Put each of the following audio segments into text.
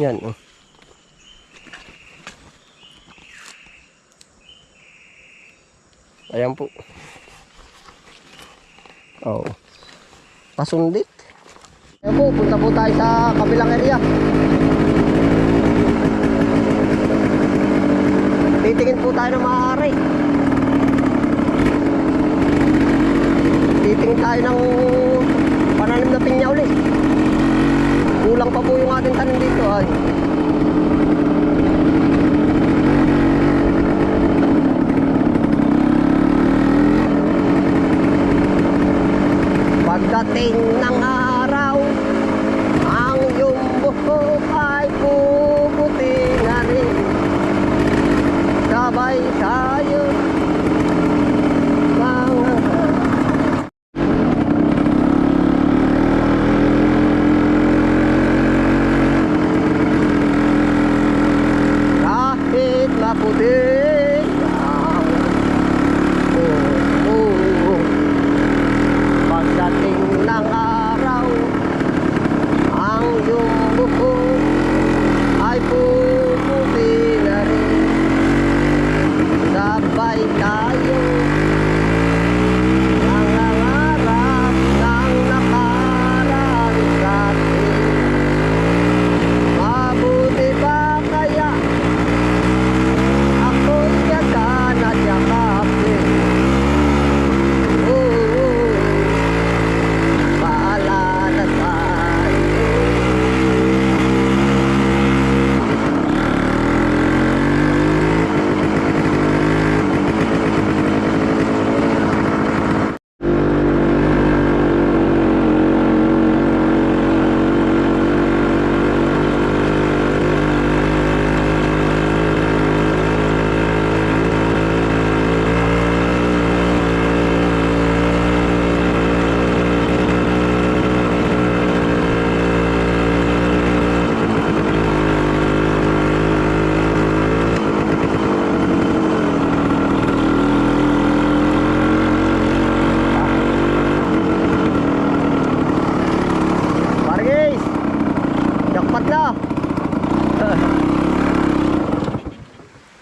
Yan, oh. Ayan po. Oh. Pasundit. Ayan po, punta po tayo sa kabilang area. Titingin po tayo ng maaari. Titingin tayo ng pananim na pinya ulit. Kulang pa po yung ating tanim dito ay. Pagdating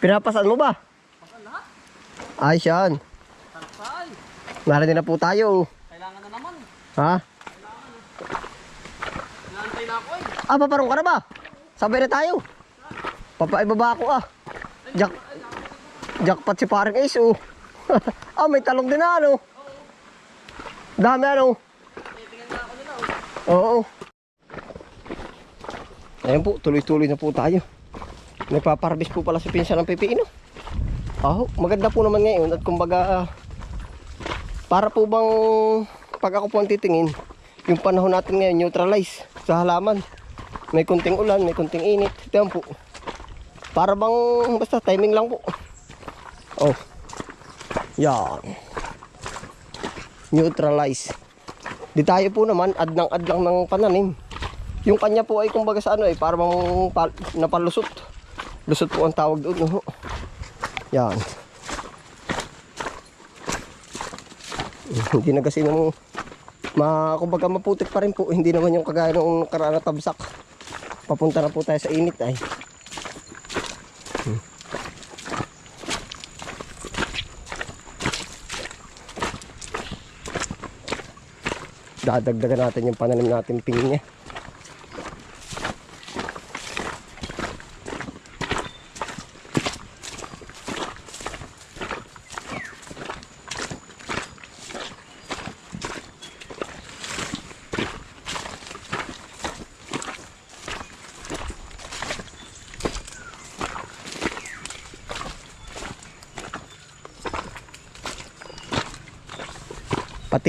Pinapasan mo ba? Ay, siyan. Narinig na po tayo. Kailangan na naman. Ha? Inaantay na ako eh. Ah, paparong ka na ba? Sabay na tayo. Papaibaba ako ah. Jack Jackpot si parang Ace oh. ah, may talong din na ano. Dami ano. Titingnan na ako nila oh. Oo. Ayan po, tuloy-tuloy na po tayo. Nagpaparbis po pala si pinsan ng pipino. Oh, maganda po naman ngayon at kumbaga ah, para po bang pag ako po ang titingin, yung panahon natin ngayon neutralize sa halaman. May kunting ulan, may kunting init. Ito po. Para bang basta timing lang po. Oh. Yan. Neutralize. Di tayo po naman ad ng ad lang ng pananim. Yung kanya po ay kumbaga sa ano eh, para bang pal, napalusot. Lusot po ang tawag doon. No? Yan. Hindi na kasi nung ma, kumbaga maputik pa rin po. Hindi naman yung kagaya ng nakaraan na tabsak. Papunta na po tayo sa init ay. Dadagdagan natin yung pananim natin pinya.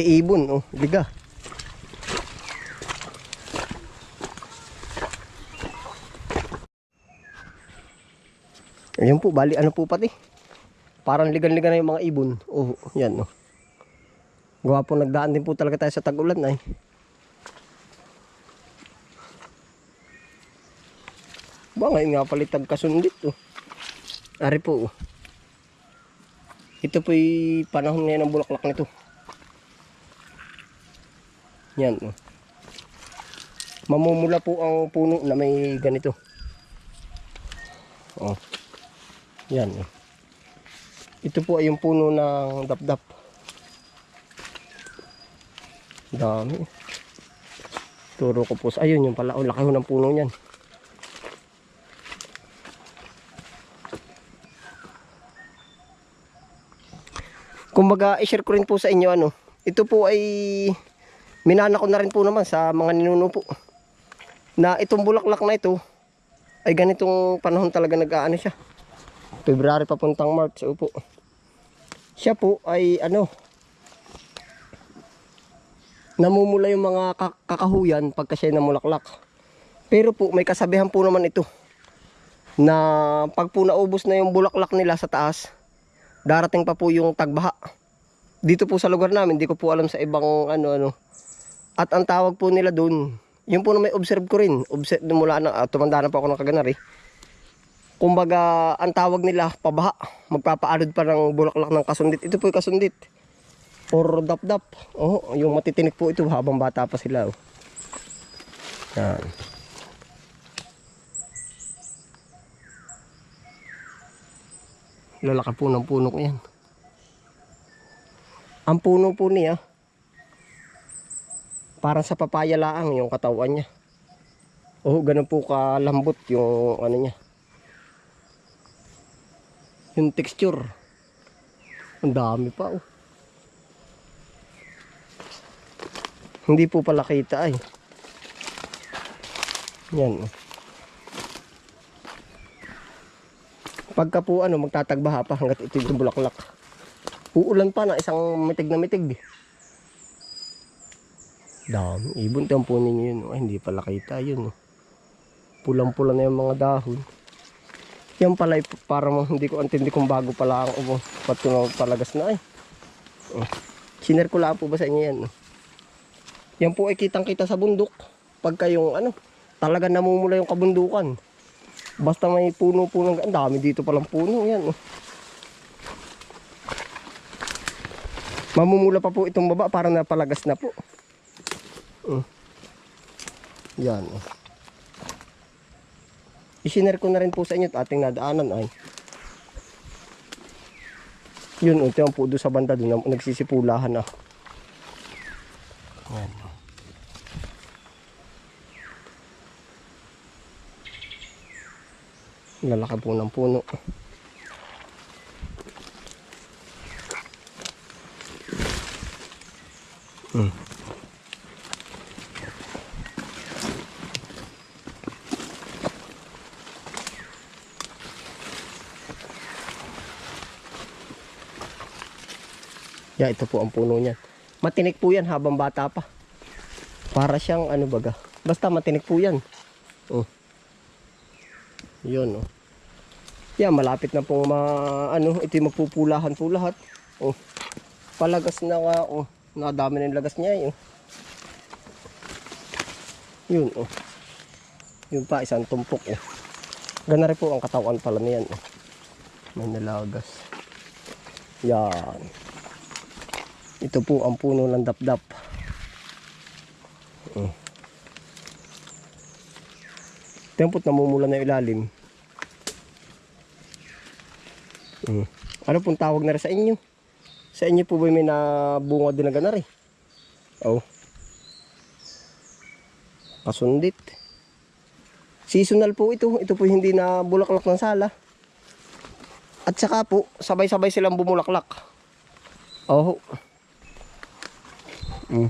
Pati ibon, oh, liga. Ayun po, bali ano po pati. Parang ligan-ligan na yung mga ibon. Oh, yan oh. Gawa po nagdaan din po talaga tayo sa tag-ulan ay. Ba ngayon nga palitag kasundit oh. Ari po oh. Ito po'y panahon ngayon ng bulaklak nito. Yan oh. mamumula po ang puno na may ganito. Oh. Yan. oh. Ito po ay yung puno ng dapdap. Dami. Turo ko po. sa- Ayun yung pala. Oh, laki ng puno niyan. Kumbaga, i-share ko rin po sa inyo ano. Ito po ay minana ko na rin po naman sa mga ninuno po. Na itong bulaklak na ito ay ganitong panahon talaga nag-aano siya. February papuntang March. Opo. Siya po ay ano namumula yung mga ka- kakahuyan pagka siya namulaklak. Pero po may kasabihan po naman ito na pag po naubos na yung bulaklak nila sa taas, darating pa po yung tagbaha. Dito po sa lugar namin, di ko po alam sa ibang ano ano. At ang tawag po nila doon, yun po na may observe ko rin. Observe mula na, ah, tumanda na po ako ng kaganari. Kumbaga, ang tawag nila, pabaha. Magpapaalod pa ng bulaklak ng kasundit. Ito po yung kasundit. Or dap-dap. Oh, yung matitinik po ito habang bata pa sila. Oh. Yan. Lalaki po ng puno ko yan. Ang puno po niya, parang sa papaya laang yung katawan niya. Oh, ganun po kalambot yung ano niya. Yung texture. Ang dami pa oh. Hindi po pala kita ay. Yan. oh. Pagka po ano, magtatagbaha pa hanggat ito yung bulaklak. Uulan pa na isang mitig na mitig. Dami. Ibon ang po ninyo yun. Ay, hindi pala kita yun. Pulang-pula na yung mga dahon. Yan pala, ay parang hindi ko antindi kung bago pala ang ubo. Pati na palagas na ay. Oh. Siner ko lang po ba sa inyo yan? Yan po ay kitang-kita sa bundok. Pagka yung ano, talaga namumula yung kabundukan. Basta may puno-puno. Ang dami dito palang puno. Yan. Oh. Mamumula pa po itong baba para napalagas na po. Oh. Yan. Oh. Isinare ko na rin po sa inyo at ating nadaanan ay. Yun, unti ang po sa banda doon na nagsisipulahan na. Yan. Lalaki po ng puno. Hmm. Yeah, ito po ang puno niyan. Matinik po yan habang bata pa. Para siyang ano baga. Basta matinik po yan. Oh. Yun oh. Yan, malapit na pong ma, ano, ito yung mapupulahan po lahat. Oh. Palagas na nga, oh. Nakadami na yung lagas niya, eh, oh. Yun, oh. Yun pa, isang tumpok, oh. Gana rin po ang katawan pala niyan, oh. May nalagas. Yan. Ito po ang puno ng dapdap. Oh. Tempot namumula na ilalim. Mm. Ano pong tawag na rin sa inyo? Sa inyo po ba may nabunga din na ganar eh? Oh. Kasundit. Seasonal po ito. Ito po hindi na bulaklak ng sala. At saka po, sabay-sabay silang bumulaklak. Oh. Mm.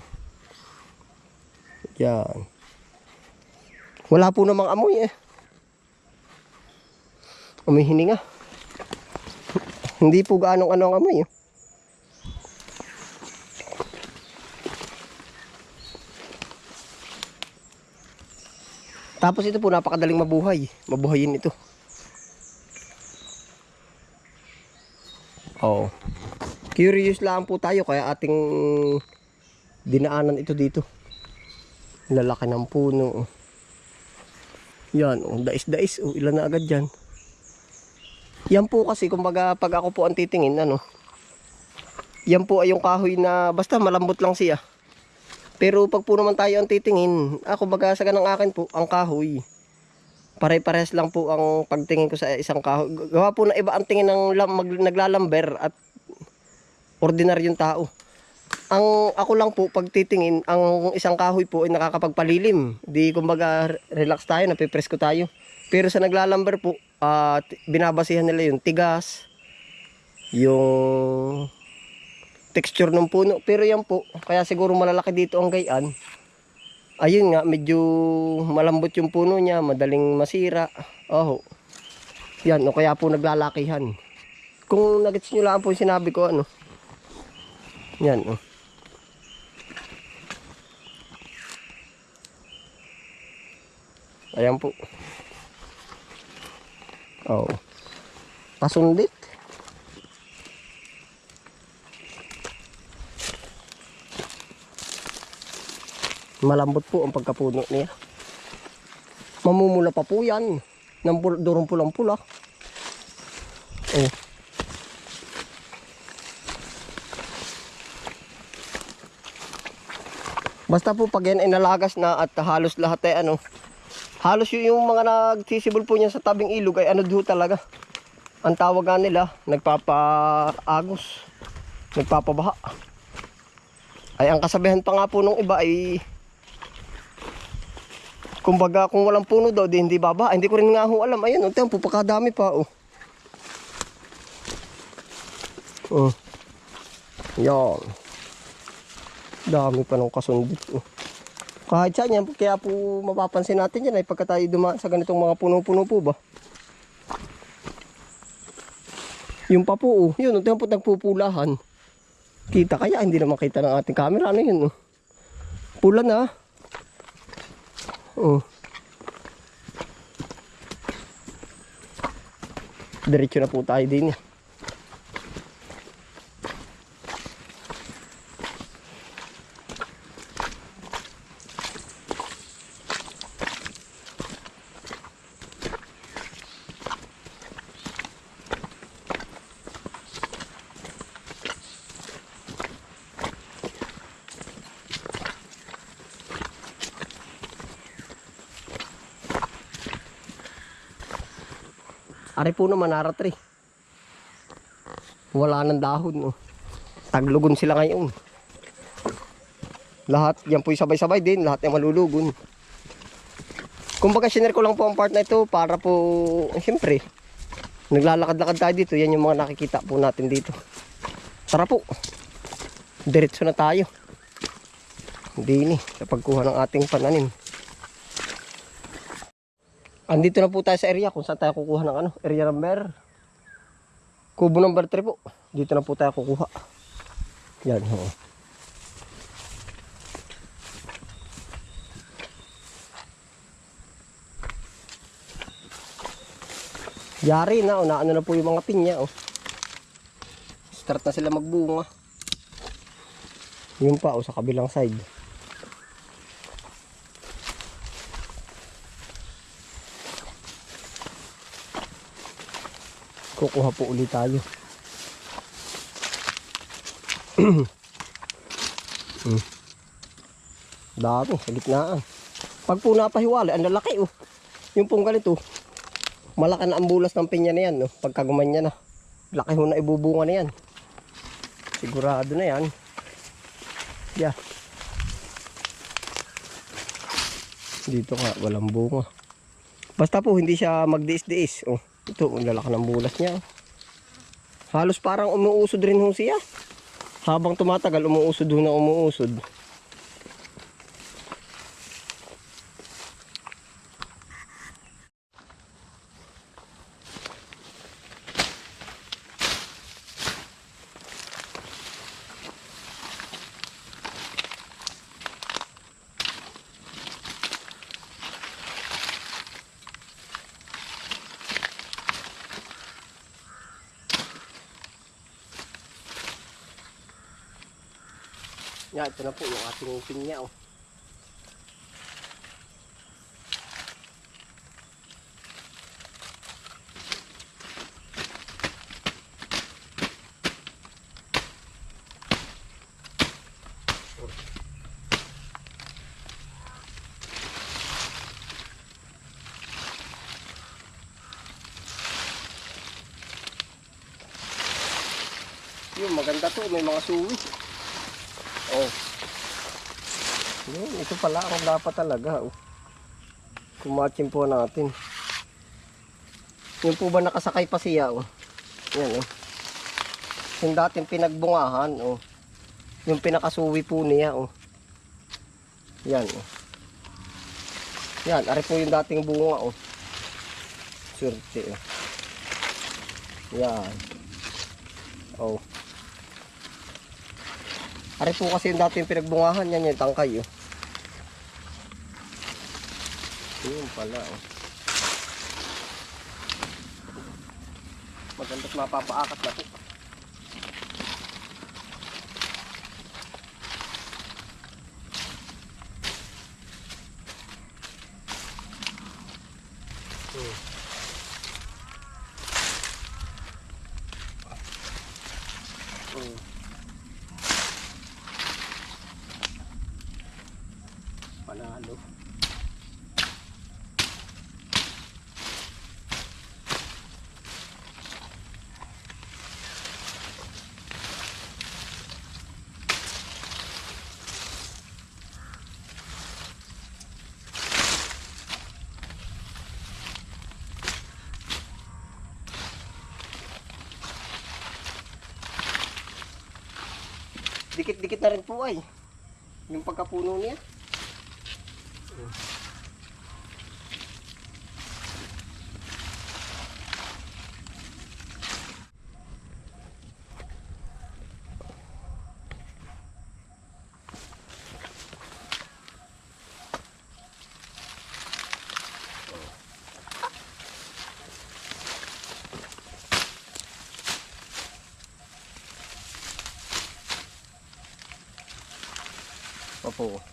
Yan. Wala po namang amoy eh. Umihininga. Hindi po gaanong ano ang amoy eh. Tapos ito po napakadaling mabuhay. Mabuhayin ito. Oo. Curious lang po tayo kaya ating dinaanan ito dito. Lalaki ng puno. Yan, oh, dais-dais. Oh, ilan na agad dyan. Yan po kasi, kumbaga, pag ako po ang titingin, ano, yan po ay yung kahoy na, basta malambot lang siya. Pero pag po naman tayo ang titingin, ako baga sa ganang akin po, ang kahoy. Pare-pares lang po ang pagtingin ko sa isang kahoy. Gawa po na iba ang tingin ng naglalamber at ordinaryong tao. Ang ako lang po pag titingin, ang isang kahoy po ay nakakapagpalilim. Di kumbaga relax tayo, napipresko tayo. Pero sa naglalamber po, t- binabasihan nila yung tigas, yung texture ng puno. Pero yan po, kaya siguro malalaki dito ang gayaan. Ayun nga, medyo malambot yung puno niya, madaling masira. Oh. Yan, o kaya po naglalakihan. Kung nagets nyo lang po sinabi ko, ano. Yan, oh. Ayan po. Oh. Pasundit. Malambot po ang pagkapuno niya. Mamumula pa po yan. Ng durong pulang-pula. Oh. Basta po pag yan ay na at halos lahat ay ano, halos yun yung mga nagsisibol po niya sa tabing ilog ay ano doon talaga. Ang tawag nga nila, nagpapaagos, nagpapabaha. Ay ang kasabihan pa nga po nung iba ay Kumbaga kung walang puno daw, di hindi baba. Hindi ko rin nga ho alam. Ayan, unti ang pupakadami pa. Oh. Oh. Yan. Dami pa ng kasundit. Oh. Kahit saan yan, kaya po mapapansin natin yan ay pagka tayo dumaan sa ganitong mga puno-puno po ba. Yung pa po, oh. yun, unti po nagpupulahan. Kita kaya, hindi na makita ng ating camera. Ano yun? Oh. Pula na. Oh. Diretso na po tayo din. eh. Ari po naman, naratri. Wala nang dahon. Oh. Taglugon sila ngayon. Lahat, yan po sabay-sabay din. Lahat ay malulugon. Kumbaga, sinare ko lang po ang part na ito para po, siyempre, naglalakad-lakad tayo dito. Yan yung mga nakikita po natin dito. Tara po. Diretso na tayo. Hindi ni, sa pagkuha ng ating pananim. Andito na po tayo sa area kung saan tayo kukuha ng ano, area number. Kubo number 3 po. Dito na po tayo kukuha. Yan, ho. Yari na, oh, naano na po yung mga pinya, oh. Start na sila magbunga. Yun pa, oh, sa kabilang side. Kukuha po ulit tayo. hmm. Dami, sa gitnaan. Pag po napahiwala, ang lalaki oh. Yung pong ganito, malaki na ang bulas ng pinya na yan. No? Pagka gumanya na, laki ho na ibubunga na yan. Sigurado na yan. Yeah. Dito ka, walang bunga. Basta po, hindi siya magdiis-diis. Oh. Ito, ang lalaki ng bulas niya. Halos parang umuusod rin ho siya. Habang tumatagal, umuusod ho na umuusod. Yeah, ito na po yung ating pinya oh. Yung maganda to, may mga suwi. Oh. Yun, ito pala ang dapat talaga. Oh. Kumatsin po natin. Yung po ba nakasakay pa siya? Oh. Yan oh. Yung dating pinagbungahan. Oh. Yung pinakasuwi po niya. Oh. Yan oh. Yan, ari po yung dating bunga oh. Swerte oh. Yan. Oh. Ari po kasi yung dating pinagbungahan yan yung tangkay oh. Yun pala oh. Maganda't mapapaakat na po. Dikit-dikit na rin po ay. Yung pagkapuno niya. Opo. Mm.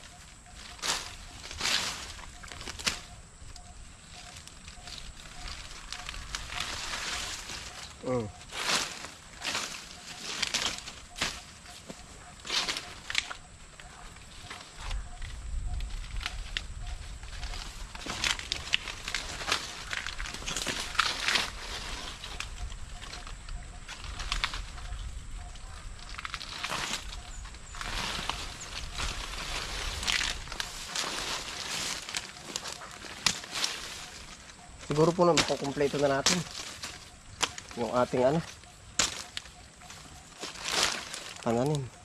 Siguro po naman kumpleto na natin yung ating ano pananim.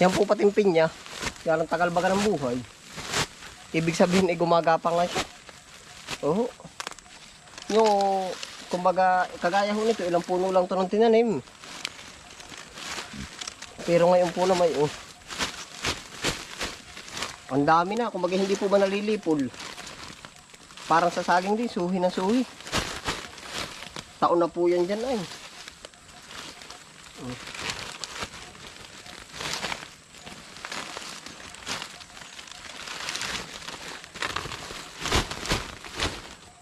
Yan po pating pinya. Yan ang tagal baga ng buhay. Ibig sabihin ay gumagapang nga siya. Oo. Yung, kumbaga, kagaya ho nito, ilang puno lang to ng tinanim. Pero ngayon po na may, oh. Ang dami na, kumbaga hindi po ba nalilipol. Parang sa saging din, suhi na suhi. Taon na po yan dyan ay.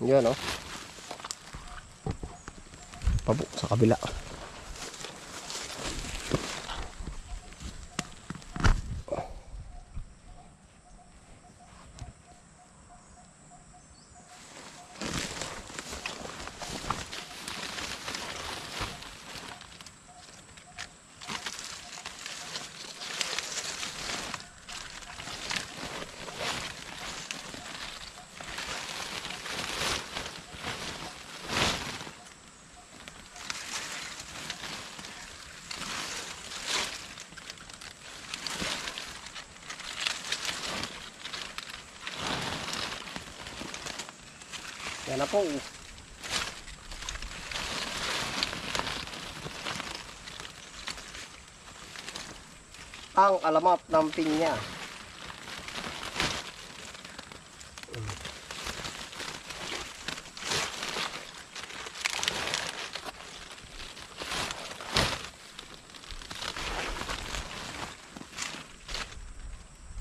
Yan oh. Pabo sa kabila. Yan na po. Ang alamat ng pinya.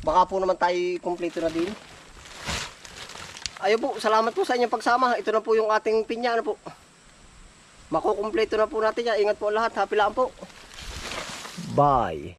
Baka po naman tayo kumpleto na din. Ayun po, salamat po sa inyong pagsama. Ito na po yung ating pinya. Ano po? Makukumpleto na po natin yan. Ingat po lahat. Happy lang po. Bye.